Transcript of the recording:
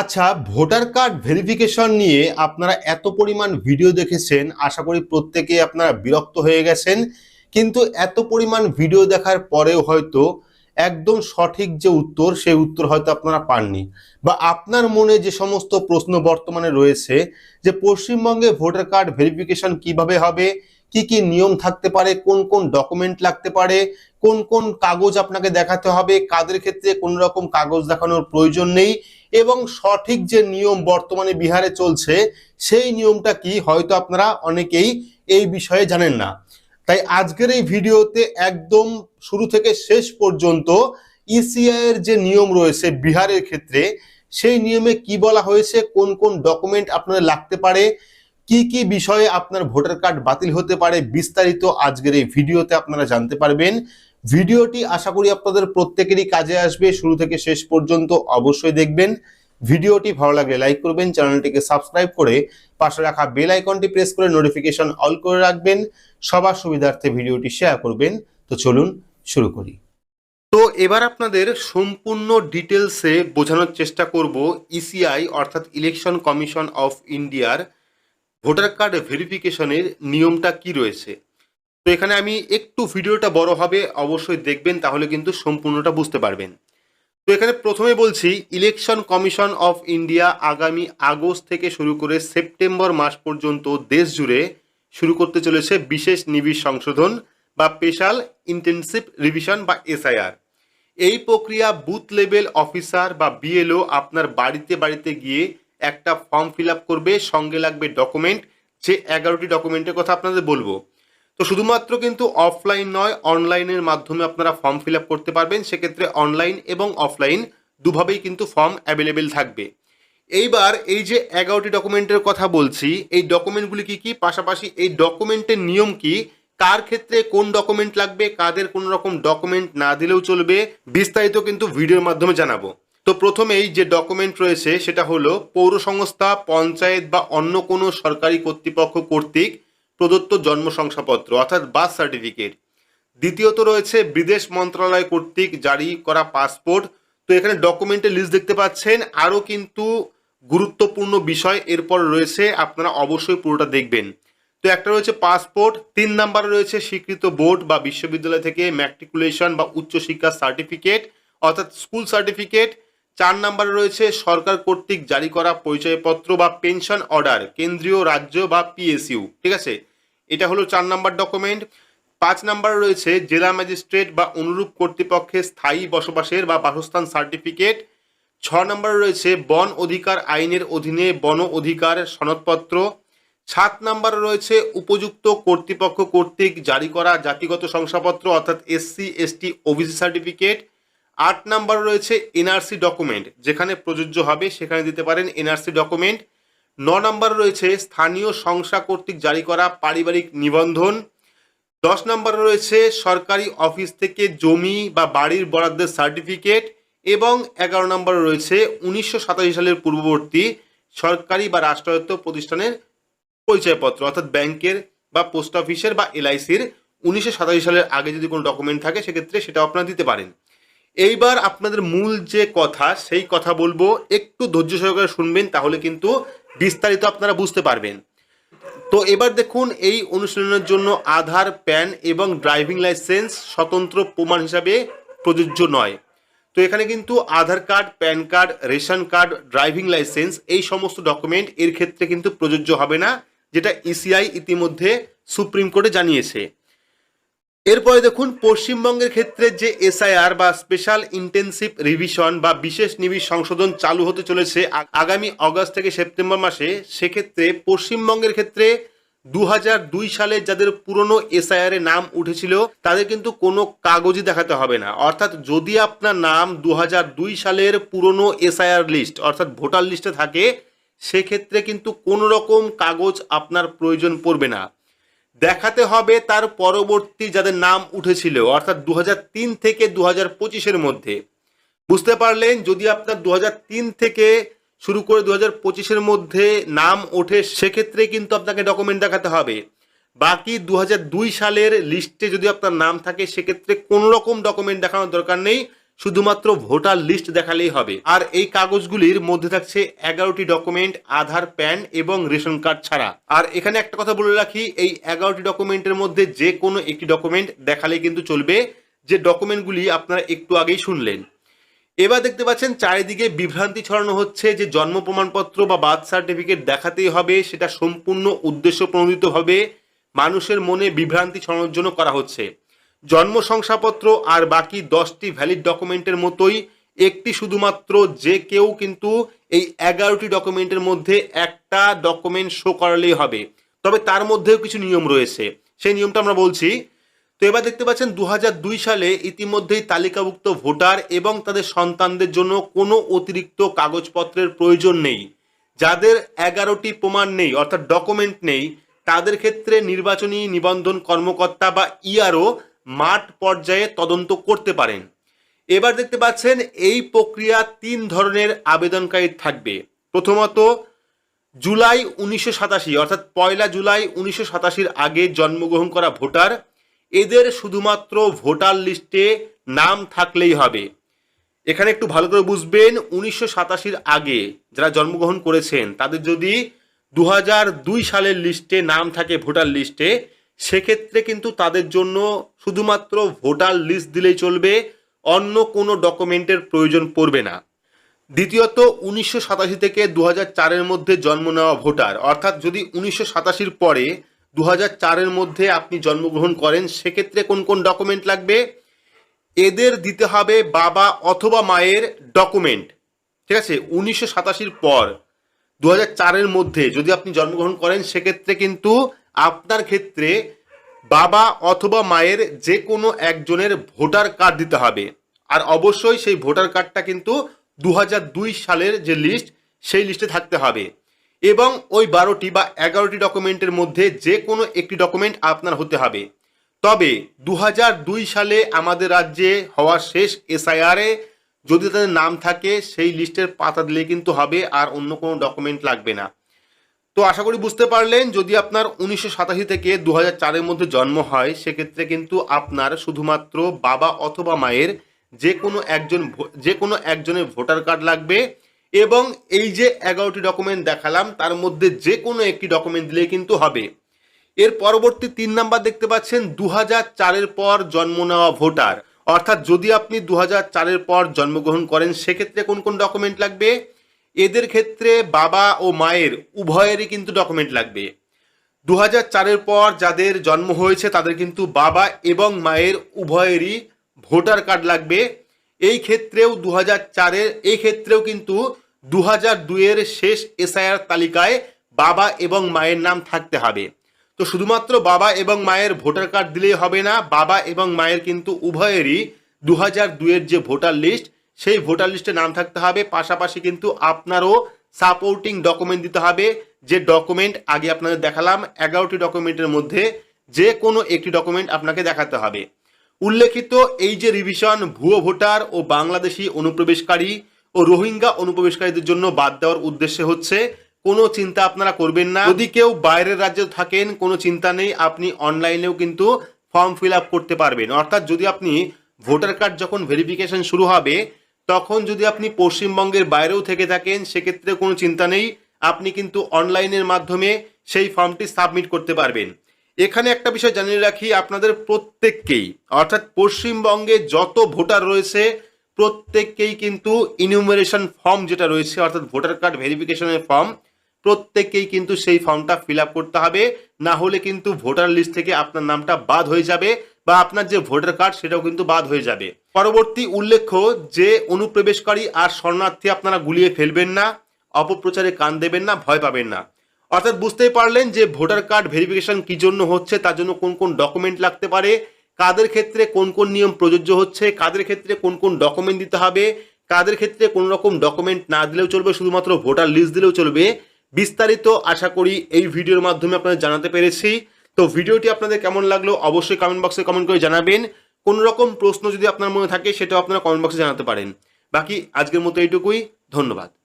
আচ্ছা voter card verification নিয়ে আপনারা এত পরিমাণ ভিডিও দেখেছেন, আশা করি প্রত্যেকে আপনারা বিরক্ত হয়ে গেছেন, কিন্তু এত পরিমাণ ভিডিও দেখার পরেও হয়তো একদম সঠিক যে উত্তর, সেই উত্তর হয়তো আপনারা পাননি। বা আপনার মনে যে সমস্ত প্রশ্ন বর্তমানে রয়েছে, যে পশ্চিমবঙ্গে ভোটার কার্ড ভেরিফিকেশন কীভাবে হবে, কি কি নিয়ম থাকতে পারে, কোন কোন ডকুমেন্ট লাগতে পারে, কোন কোন কাগজ আপনাকে দেখাতে হবে, কাদের ক্ষেত্রে কোন রকম কাগজ দেখানোর প্রয়োজন নেই এবং সঠিক যে নিয়ম বর্তমানে বিহারে চলছে, সেই নিয়মটা কি হয়তো আপনারা অনেকেই এই বিষয়ে জানেন না। তাই আজকের এই ভিডিওতে একদম শুরু থেকে শেষ পর্যন্ত ইসিআই এর যে নিয়ম রয়েছে বিহারের ক্ষেত্রে, সেই নিয়মে কি বলা হয়েছে, কোন কোন ডকুমেন্ট আপনার লাগতে পারে, কি কি বিষয়ে আপনার ভোটার কার্ড বাতিল হতে পারে, বিস্তারিত আজকের এই ভিডিওতে আপনারা জানতে পারবেন। ভিডিওটি আশা করি আপনাদের প্রত্যেকেরই কাজে আসবে। শুরু থেকে শেষ পর্যন্ত অবশ্যই দেখবেন। ভিডিওটি ভালো লাগলে লাইক করবেন, চ্যানেলটিকে সাবস্ক্রাইব করে পাশে রাখা বেল আইকনটি প্রেস করে নোটিফিকেশন অল করে রাখবেন। সবার সুবিধার্থে ভিডিওটি শেয়ার করবেন। তো চলুন শুরু করি। তো এবার আপনাদের সম্পূর্ণ ডিটেলসে বোঝানোর চেষ্টা করব ইসিআই অর্থাৎ ইলেকশন কমিশন অফ ইন্ডিয়ার ভোটার কার্ড ভেরিফিকেশনের নিয়মটা কি রয়েছে। তো এখানে আমি একটু ভিডিওটা বড় হবে, অবশ্যই দেখবেন, তাহলে কিন্তু সম্পূর্ণটা বুঝতে পারবেন। তো এখানে প্রথমে বলছি, ইলেকশন কমিশন অফ ইন্ডিয়া আগামী আগস্ট থেকে শুরু করে সেপ্টেম্বর মাস পর্যন্ত দেশ জুড়ে শুরু করতে চলেছে বিশেষ নিবিড় সংশোধন বা স্পেশাল ইন্টেনসিভ রিভিশন বা এসআইআর। এই প্রক্রিয়া বুথ লেভেল অফিসার বা বিএলও আপনার বাড়িতে বাড়িতে গিয়ে একটা ফর্ম ফিল করবে, সঙ্গে লাগবে ডকুমেন্ট, যে এগারোটি ডকুমেন্টের কথা আপনাদের বলব। তো শুধুমাত্র কিন্তু অফলাইন নয় অনলাইনের মাধ্যমে আপনারা ফর্ম ফিল করতে পারবেন। সেক্ষেত্রে অনলাইন এবং অফলাইন দুভাবেই কিন্তু ফর্ম অ্যাভেলেবেল থাকবে। এইবার এই যে এগারোটি ডকুমেন্টের কথা বলছি, এই ডকুমেন্টগুলি কি কি? পাশাপাশি এই ডকুমেন্টের নিয়ম কি? কার ক্ষেত্রে কোন ডকুমেন্ট লাগবে? কাদের কোন রকম ডকুমেন্ট না দিলেও চলবে? বিস্তারিত কিন্তু ভিডিওর মাধ্যমে জানাব। তো প্রথমেই যে ডকুমেন্ট রয়েছে, সেটা হলো পৌর সংস্থা পঞ্চায়েত বা অন্য কোনো সরকারি কর্তৃপক্ষ কর্তৃক প্রদত্ত জন্ম শংসাপত্র অর্থাৎ বার্থ সার্টিফিকেট দ্বিতীয়ত রয়েছে বিদেশ মন্ত্রণালয় কর্তৃক জারি করা পাসপোর্ট তো এখানে ডকুমেন্টের লিস্ট দেখতে পাচ্ছেন। আরও কিন্তু গুরুত্বপূর্ণ বিষয় এরপর রয়েছে, আপনারা অবশ্যই পুরোটা দেখবেন। তো একটা রয়েছে পাসপোর্ট তিন নাম্বারে রয়েছে স্বীকৃত বোর্ড বা বিশ্ববিদ্যালয় থেকে ম্যাট্রিকুলেশন বা উচ্চশিক্ষার সার্টিফিকেট অর্থাৎ স্কুল সার্টিফিকেট চার নাম্বারে রয়েছে সরকার কর্তৃক জারি করা পরিচয়পত্র বা পেনশন অর্ডার, কেন্দ্রীয় রাজ্য বা পিএসইউ ঠিক আছে? এটা হলো চার নাম্বার ডকুমেন্ট। পাঁচ নাম্বারে রয়েছে জেলা ম্যাজিস্ট্রেট বা অনুরূপ কর্তৃপক্ষের স্থায়ী বসবাসের বা বাসস্থান সার্টিফিকেট। ছ নম্বরে রয়েছে বন অধিকার আইনের অধীনে বন অধিকার সনদপত্র। সাত নম্বরে রয়েছে উপযুক্ত কর্তৃপক্ষ কর্তৃক জারি করা জাতিগত শংসাপত্র, অর্থাৎ এসসি এসটি ওবিসি সার্টিফিকেট। আট নাম্বার রয়েছে এনআরসি ডকুমেন্ট যেখানে প্রযোজ্য হবে, সেখানে দিতে পারেন এনআরসি ডকুমেন্ট ন নাম্বার রয়েছে স্থানীয় সংস্থা কর্তৃক জারি করা পারিবারিক নিবন্ধন। দশ নম্বরে রয়েছে সরকারি অফিস থেকে জমি বা বাড়ির বরাদ্দের সার্টিফিকেট এবং এগারো নম্বরে রয়েছে উনিশশো সাতাশি সালের পূর্ববর্তী সরকারি বা রাষ্ট্রায়ত্ত প্রতিষ্ঠানের পরিচয়পত্র, অর্থাৎ ব্যাংকের বা পোস্ট অফিসের বা এলআইসির। উনিশশো সাতাশি সালের আগে যদি কোনো ডকুমেন্ট থাকে, সেক্ষেত্রে সেটাও আপনারা দিতে পারেন। এইবার আপনাদের মূল যে কথা, সেই কথা বলব। একটু ধৈর্য সহকারে শুনবেন, তাহলে কিন্তু বিস্তারিত আপনারা বুঝতে পারবেন। তো এবার দেখুন, এই অনুশীলনের জন্য আধার, প্যান এবং ড্রাইভিং লাইসেন্স স্বতন্ত্র প্রমাণ হিসাবে প্রযোজ্য নয়। তো এখানে কিন্তু Aadhaar card, PAN card, ration card, driving licence, এই সমস্ত ডকুমেন্ট এর ক্ষেত্রে কিন্তু প্রযোজ্য হবে না, যেটা ইসিআই ইতিমধ্যে সুপ্রিম কোর্টে জানিয়েছে। এরপরে দেখুন, পশ্চিমবঙ্গের ক্ষেত্রে যে এসআইআর বা স্পেশাল ইন্টেনসিভ রিভিশন বা বিশেষ নিবিড় সংশোধন চালু হতে চলেছে আগামী অগস্ট থেকে সেপ্টেম্বর মাসে, সেক্ষেত্রে পশ্চিমবঙ্গের ক্ষেত্রে দু দুই সালে যাদের পুরনো এসআইআর এ নাম উঠেছিল, তাদের কিন্তু কোনো কাগজই দেখাতে হবে না। অর্থাৎ যদি আপনার নাম দু দুই সালের পুরনো এসআইআর লিস্ট, অর্থাৎ ভোটার লিস্টে থাকে, সেক্ষেত্রে কিন্তু কোনো রকম কাগজ আপনার প্রয়োজন পড়বে না। দেখাতে হবে তার পরবর্তী যাদের নাম উঠেছিল, অর্থাৎ দু হাজার তিন থেকে দু হাজার পঁচিশের মধ্যে। বুঝতে পারলেন, যদি আপনার দু হাজার তিন থেকে শুরু করে দু হাজার পঁচিশের মধ্যে নাম ওঠে, সেক্ষেত্রে কিন্তু আপনাকে ডকুমেন্ট দেখাতে হবে। বাকি দু সালের লিস্টে যদি আপনার নাম থাকে, সেক্ষেত্রে কোনো রকম ডকুমেন্ট দেখানোর দরকার নেই। শুধুমাত্র ভোটার লিস্ট দেখালেই হবে। আর এই কাগজগুলির মধ্যে থাকছে এগারোটি ডকুমেন্ট, আধার, প্যান এবং রেশন কার্ড ছাড়া। আর এখানে একটা কথা বলে রাখি, এই এগারোটি ডকুমেন্টের মধ্যে যে কোনো একটি ডকুমেন্ট দেখালেই কিন্তু চলবে। যে ডকুমেন্টগুলি আপনারা একটু আগেই শুনলেন। এবার দেখতে পাচ্ছেন, চারিদিকে বিভ্রান্তি ছড়ানো হচ্ছে যে জন্ম প্রমাণপত্র বা বার্থ সার্টিফিকেট দেখাতেই হবে, সেটা সম্পূর্ণ উদ্দেশ্য প্রণোদিতভাবে মানুষের মনে বিভ্রান্তি ছড়ানোর জন্য করা হচ্ছে। জন্ম শংসাপত্র আর বাকি দশটি ভ্যালিড ডকুমেন্টের মতোই, একটি শুধুমাত্র যে কেউ কিন্তু এই এগারোটি ডকুমেন্টের মধ্যে একটা ডকুমেন্ট শো করালেই হবে। তবে তার মধ্যেও কিছু নিয়ম রয়েছে। সেই নিয়মটা আমরা বলছি। তো এবার দেখতে পাচ্ছেন দু হাজার দুই সালে ইতিমধ্যেই তালিকাভুক্ত ভোটার এবং তাদের সন্তানদের জন্য কোনো অতিরিক্ত কাগজপত্রের প্রয়োজন নেই। যাদের এগারোটি প্রমাণ নেই, অর্থাৎ ডকুমেন্ট নেই, তাদের ক্ষেত্রে নির্বাচনী নিবন্ধন কর্মকর্তা বা ইআরও মাঠ পর্যায়ে তদন্ত করতে পারেন। এবার দেখতে পাচ্ছেন এই প্রক্রিয়া তিন ধরনের আবেদনকারী থাকবে। প্রথমত, জুলাই উনিশশো সাতাশি, অর্থাৎ পয়লা জুলাই উনিশশো সাতাশির আগে জন্মগ্রহণ করা ভোটার, এদের শুধুমাত্র ভোটার লিস্টে নাম থাকলেই হবে। এখানে একটু ভালো করে বুঝবেন, উনিশশো সাতাশির আগে যারা জন্মগ্রহণ করেছেন, তাদের যদি দু সালের লিস্টে নাম থাকে ভোটার লিস্টে সেক্ষেত্রে কিন্তু তাদের জন্য শুধুমাত্র ভোটার লিস্ট দিলেই চলবে, অন্য কোনো ডকুমেন্টের প্রয়োজন পড়বে না। দ্বিতীয়ত, উনিশশো সাতাশি থেকে দু চারের মধ্যে জন্ম নেওয়া ভোটার, অর্থাৎ যদি উনিশশো সাতাশির পরে দু চারের মধ্যে আপনি জন্মগ্রহণ করেন, সেক্ষেত্রে কোন কোন ডকুমেন্ট লাগবে? এদের দিতে হবে বাবা অথবা মায়ের ডকুমেন্ট। ঠিক আছে? উনিশশো সাতাশির পর দু চারের মধ্যে যদি আপনি জন্মগ্রহণ করেন, সেক্ষেত্রে কিন্তু আপনার ক্ষেত্রে বাবা অথবা মায়ের যে কোনো একজনের ভোটার কার্ড দিতে হবে। আর অবশ্যই সেই ভোটার কার্ডটা কিন্তু দু হাজার দুই সালের যে লিস্ট, সেই লিস্টে থাকতে হবে। এবং ওই বারোটি বা এগারোটি ডকুমেন্টের মধ্যে যে কোনো একটি ডকুমেন্ট আপনার হতে হবে। তবে দু হাজার দুই সালে আমাদের রাজ্যে হওয়া শেষ এসআইআরে যদি তাদের নাম থাকে, সেই লিস্টের পাতা দিলে কিন্তু হবে আর অন্য কোনো ডকুমেন্ট লাগবে না। তো আশা করি বুঝতে পারলেন, যদি আপনার উনিশশো সাতাশি থেকে দু চারের মধ্যে জন্ম হয়, সেক্ষেত্রে কিন্তু আপনার শুধুমাত্র বাবা অথবা মায়ের যে কোনো একজন যে কোনো একজনের ভোটার কার্ড লাগবে এবং এই যে এগারোটি ডকুমেন্ট দেখালাম, তার মধ্যে যে কোনো একটি ডকুমেন্ট দিলে কিন্তু হবে। এর পরবর্তী তিন নাম্বার দেখতে পাচ্ছেন দু চারের পর জন্ম নেওয়া ভোটার। অর্থাৎ যদি আপনি দু চারের পর জন্মগ্রহণ করেন, সেক্ষেত্রে কোন কোন ডকুমেন্ট লাগবে? এদের ক্ষেত্রে বাবা ও মায়ের উভয়েরই কিন্তু ডকুমেন্ট লাগবে। দু চারের পর যাদের জন্ম হয়েছে, তাদের কিন্তু বাবা এবং মায়ের উভয়েরই ভোটার কার্ড লাগবে। এই ক্ষেত্রেও দু হাজার চারের, এই ক্ষেত্রেও কিন্তু দু হাজার দুইয়ের শেষ এসআইআর তালিকায় বাবা এবং মায়ের নাম থাকতে হবে। তো শুধুমাত্র বাবা এবং মায়ের ভোটার কার্ড দিলেই হবে না, বাবা এবং মায়ের কিন্তু উভয়েরই দু হাজার দুইয়ের যে ভোটার লিস্ট সেই ভোটার লিস্টে নাম থাকতে হবে, পাশাপাশি কিন্তু আপনারও সাপোর্টিং ডকুমেন্ট দিতে হবে। যে ডকুমেন্ট আগে আপনাদের দেখালাম, এগারোটি ডকুমেন্টের মধ্যে যে কোনো একটি ডকুমেন্ট আপনাকে দেখাতে হবে। উল্লেখিত এই যে রিভিশন ভুয়ো ভোটার ও বাংলাদেশি অনুপ্রবেশকারী ও রোহিঙ্গা অনুপ্রবেশকারীদের জন্য বাদ দেওয়ার উদ্দেশ্যে হচ্ছে, কোনো চিন্তা আপনারা করবেন না। যদি কেউ বাইরের রাজ্যে থাকেন, কোনো চিন্তা নেই, আপনি অনলাইনেও কিন্তু ফর্ম ফিল আপ করতে পারবেন। অর্থাৎ যদি আপনি ভোটার কার্ড যখন ভেরিফিকেশন শুরু হবে তখন যদি আপনি পশ্চিমবঙ্গের বাইরেও থেকে থাকেন, সেক্ষেত্রে কোনো চিন্তা নেই। আপনি কিন্তু অনলাইনের মাধ্যমে সেই ফর্মটি সাবমিট করতে পারবেন। এখানে একটা বিষয় জানিয়ে রাখি আপনাদের প্রত্যেককেই। অর্থাৎ পশ্চিমবঙ্গে যত ভোটার রয়েছে, প্রত্যেককেই কিন্তু ইনিউমারেশন ফর্ম যেটা রয়েছে, অর্থাৎ ভোটার কার্ড ভেরিফিকেশনের ফর্ম প্রত্যেককেই কিন্তু সেই ফর্মটা ফিল করতে হবে। না হলে কিন্তু ভোটার লিস্ট থেকে আপনার নামটা বাদ হয়ে যাবে। বা আপনার যে ভোটার কার্ড সেটাও কিন্তু বাদ হয়ে যাবে। পরবর্তী উল্লেখ্য যে অনুপ্রবেশকারী আর শরণার্থী আপনারা গুলিয়ে ফেলবেন না, অপপ্রচারে কান দেবেন না, ভয় পাবেন না। অর্থাৎ বুঝতেই পারলেন যে ভোটার কার্ড ভেরিফিকেশন কি জন্য হচ্ছে, তার জন্য কোন কোন ডকুমেন্ট লাগতে পারে, কাদের ক্ষেত্রে কোন কোন নিয়ম প্রযোজ্য হচ্ছে, কাদের ক্ষেত্রে কোন কোন ডকুমেন্ট দিতে হবে, কাদের ক্ষেত্রে কোনো রকম ডকুমেন্ট না দিলেও চলবে, শুধুমাত্র ভোটার লিস্ট দিলেও চলবে। বিস্তারিত আশা করি এই ভিডিওর মাধ্যমে আপনাদের জানাতে পেরেছি। তো ভিডিওটি আপনাদের কেমন লাগল অবশ্যই কমেন্ট বক্সে কমেন্ট করে জানাবেন। কোন রকম প্রশ্ন যদি আপনার মনে থাকে, সেটাও আপনারা কমেন্ট বক্সে জানাতে পারেন। বাকি আজকের মতো এইটুকুই। ধন্যবাদ।